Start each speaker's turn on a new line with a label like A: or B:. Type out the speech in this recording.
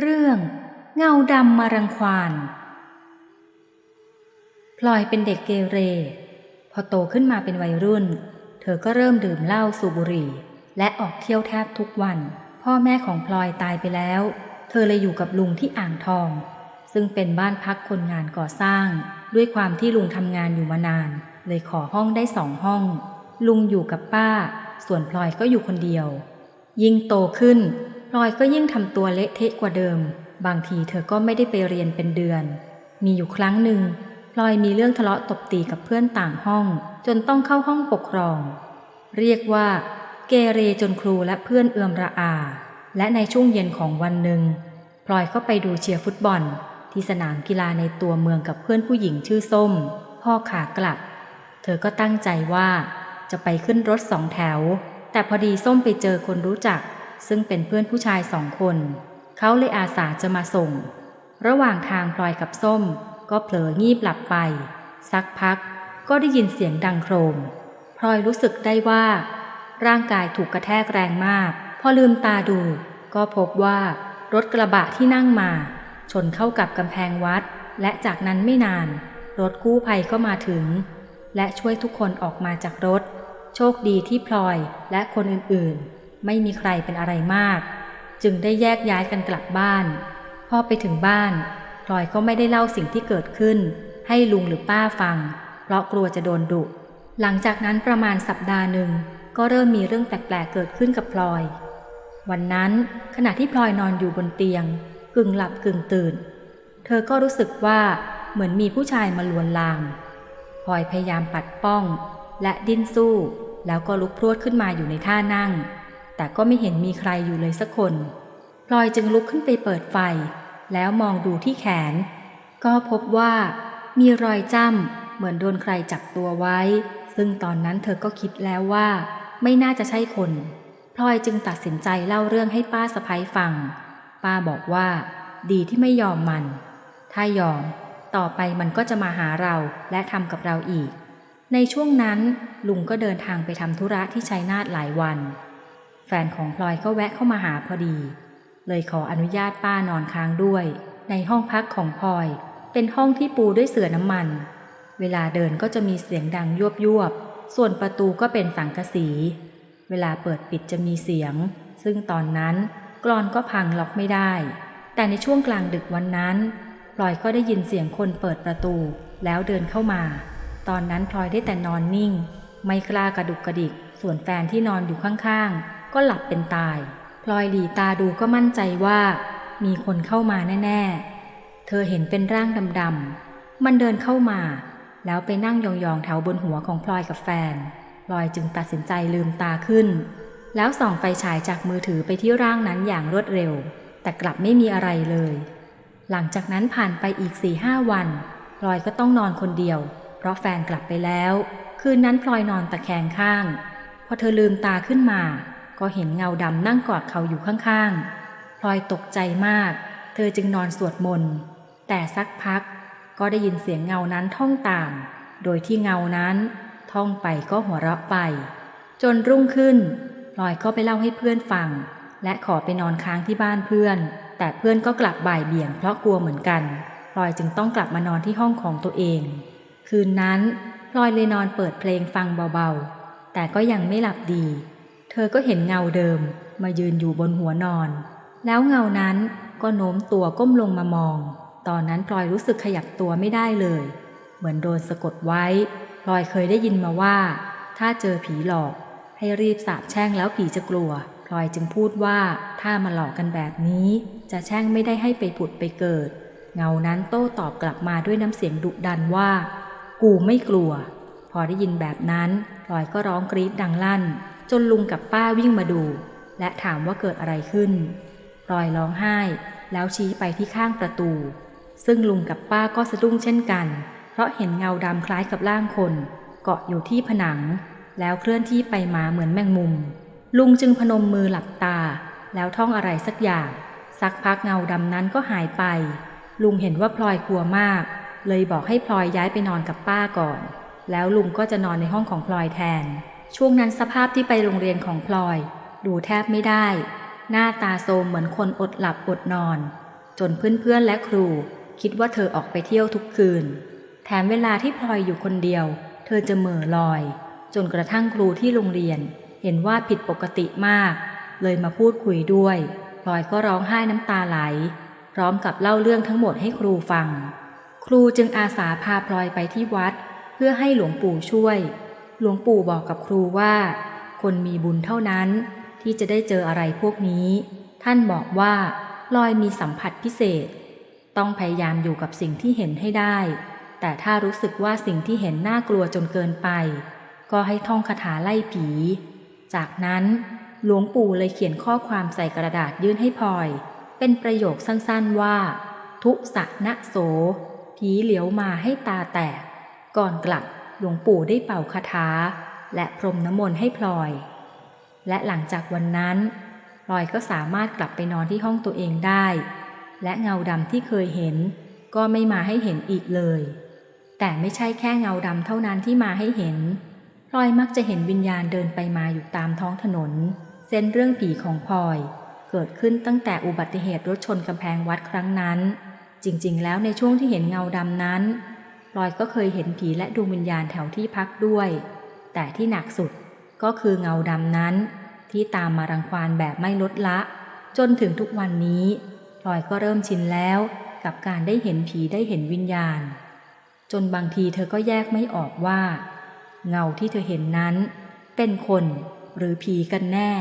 A: เรื่องเงาดำมารังควานพลอยเป็นเด็กเกเร พอโตขึ้นมาเป็นวัยรุ่น เธอก็เริ่มดื่มเหล้าสูบบุหรี่ และออกเที่ยวแทบทุกวัน พ่อแม่ของพลอยตายไปแล้ว เธอเลยอยู่กับลุงที่อ่างทอง ซึ่งเป็นบ้านพักคนงานก่อสร้าง ด้วยความที่ลุงทำงานอยู่มานาน เลยขอห้องได้สองห้อง ลุงอยู่กับป้า ส่วนพลอยก็อยู่คนเดียว ยิ่งโตขึ้น พลอยก็ยิ่งทำตัวเละเทะกว่าเดิม บางทีเธอก็ไม่ได้ไปเรียนเป็นเดือน มีอยู่ครั้งหนึ่งพลอยมีเรื่องทะเลาะตบตีกับเพื่อนต่างห้อง จนต้องเข้าห้องปกครอง เรียกว่า เกเรจนครูและเพื่อนเอือมระอา และในช่วงเย็นของวันหนึ่งพลอยก็ไปดูเชียร์ฟุตบอล ที่สนามกีฬาในตัวเมืองกับเพื่อนผู้หญิงชื่อส้ม พ่อขากลับ เธอก็ตั้งใจว่า จะไปขึ้นรถสองแถว แต่พอดีส้มไปเจอคนรู้จัก ซึ่งเป็นเพื่อนผู้ชายสองคน เขาเลยอาสาจะมาส่ง ระหว่างทางพลอยกับส้ม ก็เผลองีบหลับไป สักพักก็ได้ยินเสียงดังโครมพลอยรู้สึกได้ว่า ร่างกายถูกกระแทกแรงมาก พอลืมตาดู ก็พบว่ารถกระบะที่นั่งมา ชนเข้ากับกำแพงวัด และจากนั้นไม่นาน รถกู้ภัยก็มาถึง และช่วยทุกคนออกมาจากรถ โชคดีที่พลอยและคนอื่นๆ ไม่มีใครเป็นอะไรมาก จึงได้แยกย้ายกันกลับบ้าน พอไปถึงบ้านพลอยก็ไม่ได้เล่าสิ่งที่เกิดขึ้น ให้ลุงหรือป้าฟัง เพราะกลัวจะโดนดุ หลังจากนั้นประมาณสัปดาห์หนึ่งก็เริ่มมีเรื่องแปลกๆเกิดขึ้นกับพลอย วันนั้นขณะที่พลอยนอนอยู่บนเตียง กึ่งหลับกึ่งตื่น เธอก็รู้สึกว่าเหมือนมีผู้ชายมาลวนลามพลอยพยายามปัดป้อง และดิ้นสู้ แล้วก็ลุกพรวดขึ้นมาอยู่ในท่านั่ง แต่ก็ไม่เห็นมีใครอยู่เลยสักคน พลอยจึงลุกขึ้นไปเปิดไฟ แล้วมองดูที่แขน ก็พบว่ามีรอยจ้ำเหมือนโดนใครจับตัวไว้ ซึ่งตอนนั้นเธอก็คิดแล้วว่า ไม่น่าจะใช่คน พลอยจึงตัดสินใจเล่าเรื่องให้ป้าสะพ้ยฟัง ป้าบอกว่า ดีที่ไม่ยอมมัน ถ้ายอม ต่อไปมันก็จะมาหาเราและทำกับเราอีก ในช่วงนั้นลุงก็เดินทางไปทำธุระที่ชัยนาทหลายวัน แฟนของพลอยก็แวะเข้ามาหาพอดี เลยขออนุญาตป้านอนค้างด้วย ในห้องพักของพลอย เป็นห้องที่ปูด้วยเสื่อน้ำมัน เวลาเดินก็จะมีเสียงดังยวบยวบ ส่วนประตูก็เป็นสังกะสี เวลาเปิดปิดจะมีเสียง ซึ่งตอนนั้นกรอนก็พังล็อกไม่ได้ แต่ในช่วงกลางดึกวันนั้นพลอยก็ได้ยินเสียงคนเปิดประตู แล้วเดินเข้ามา ตอนนั้นพลอยได้แต่นอนนิ่ง ไม่กล้ากระดุกกระดิก ส่วนแฟนที่นอนอยู่ข้างๆ ก็หลับเป็นตาย พลอยหลีตาดูก็มั่นใจว่า มีคนเข้ามาแน่ ๆ เธอเห็นเป็นร่างดำๆ มันเดินเข้ามา แล้วไปนั่งยองๆแถวบนหัวของพลอยกับแฟน พลอยจึงตัดสินใจลืมตาขึ้น แล้วส่องไฟฉายจากมือถือไปที่ร่างนั้นอย่างรวดเร็ว แต่กลับไม่มีอะไรเลย หลังจากนั้นผ่านไปอีกสี่ห้าวันพลอยก็ต้องนอนคนเดียว เพราะแฟนกลับไปแล้ว คืนนั้นพลอยนอนตะแคงข้าง พอเธอลืมตาขึ้นมา ก็เห็นเงาดำนั่งกอดเขาอยู่ข้างๆพลอยตกใจมาก เธอจึงนอนสวดมนต์ แต่สักพักก็ได้ยินเสียงเงานั้นท่องตาม โดยที่เงานั้นท่องไปก็หัวเราะไป จนรุ่งขึ้นพลอยก็ไปเล่าให้เพื่อนฟัง และขอไปนอนค้างที่บ้านเพื่อน แต่เพื่อนก็กลับบ่ายเบี่ยงเพราะกลัวเหมือนกันพลอยจึงต้องกลับมานอนที่ห้องของตัวเอง คืนนั้นพลอยเลยนอนเปิดเพลงฟังเบาๆ แต่ก็ยังไม่หลับดี เธอก็เห็นเงาเดิมมายืนอยู่บนหัวนอน แล้วเงานั้นก็โน้มตัวก้มลงมามอง ตอนนั้นพลอยรู้สึกขยับตัวไม่ได้เลย เหมือนโดนสะกดไว้พลอยเคยได้ยินมาว่า ถ้าเจอผีหลอก ให้รีบสาบแช่งแล้วผีจะกลัวพลอยจึงพูดว่าถ้ามาหลอกกันแบบนี้ จะแช่งไม่ได้ให้ไปผุดไปเกิด เงานั้นโต้ตอบกลับมาด้วยน้ำเสียงดุดันว่า กูไม่กลัว พอได้ยินแบบนั้นพลอยก็ร้องกรี๊ดดังลั่น จนลุงกับป้าวิ่งมาดู และถามว่าเกิดอะไรขึ้นพลอยร้องไห้ แล้วชี้ไปที่ข้างประตู ซึ่งลุงกับป้าก็สะดุ้งเช่นกัน เพราะเห็นเงาดำคล้ายกับร่างคน เกาะอยู่ที่ผนัง แล้วเคลื่อนที่ไปมาเหมือนแมงมุม ลุงจึงพนมมือหลับตา แล้วท่องอะไรสักอย่าง สักพักเงาดำนั้นก็หายไป ลุงเห็นว่าพลอยกลัวมาก เลยบอกให้พลอยย้ายไปนอนกับป้าก่อน แล้วลุงก็จะนอนในห้องของพลอยแทน ช่วงนั้นสภาพที่ไปโรงเรียนของพลอย ดูแทบไม่ได้ หน้าตาโทรมเหมือนคนอดหลับอดนอน จนเพื่อนๆและครู คิดว่าเธอออกไปเที่ยวทุกคืน แถมเวลาที่พลอยอยู่คนเดียว เธอจะเหม่อลอย จนกระทั่งครูที่โรงเรียน เห็นว่าผิดปกติมาก เลยมาพูดคุยด้วยพลอยก็ร้องไห้น้ำตาไหล พร้อมกับเล่าเรื่องทั้งหมดให้ครูฟัง ครูจึงอาสาพาพลอยไปที่วัด เพื่อให้หลวงปู่ช่วย หลวงปู่บอกกับครูว่า คนมีบุญเท่านั้นที่จะได้เจออะไรพวกนี้ ท่านบอกว่าลอยมีสัมผัสพิเศษ ต้องพยายามอยู่กับสิ่งที่เห็นให้ได้ แต่ถ้ารู้สึกว่าสิ่งที่เห็นน่ากลัวจนเกินไป ก็ให้ท่องคาถาไล่ผี จากนั้นหลวงปู่เลยเขียนข้อความใส่กระดาษยื่นให้พลอย เป็นประโยคสั้นๆว่า ทุสะนะโส ผีเหลียวมาให้ตาแตก ก่อนกลับ หลวงปู่ได้เป่าคาถา และพรมน้ำมนต์ให้พลอย และหลังจากวันนั้นพลอยก็สามารถกลับไปนอนที่ห้องตัวเองได้ และเงาดำที่เคยเห็น ก็ไม่มาให้เห็นอีกเลย แต่ไม่ใช่แค่เงาดำเท่านั้นที่มาให้เห็นพลอยมักจะเห็นวิญญาณเดินไปมาอยู่ตามท้องถนน เส้นเรื่องผีของพลอย เกิดขึ้นตั้งแต่อุบัติเหตุรถชนกำแพงวัดครั้งนั้น จริงๆ แล้วในช่วงที่เห็นเงาดำนั้น พลอยก็เคยเห็นผีและดวงวิญญาณแถวที่พักด้วย แต่ที่หนักสุดก็คือเงาดำนั้น ที่ตามมารังควานแบบไม่ลดละ จนถึงทุกวันนี้พลอยก็เริ่มชินแล้วกับการได้เห็นผีได้เห็นวิญญาณ จนบางทีเธอก็แยกไม่ออกว่า เงาที่เธอเห็นนั้น เป็นคนหรือผีกันแน่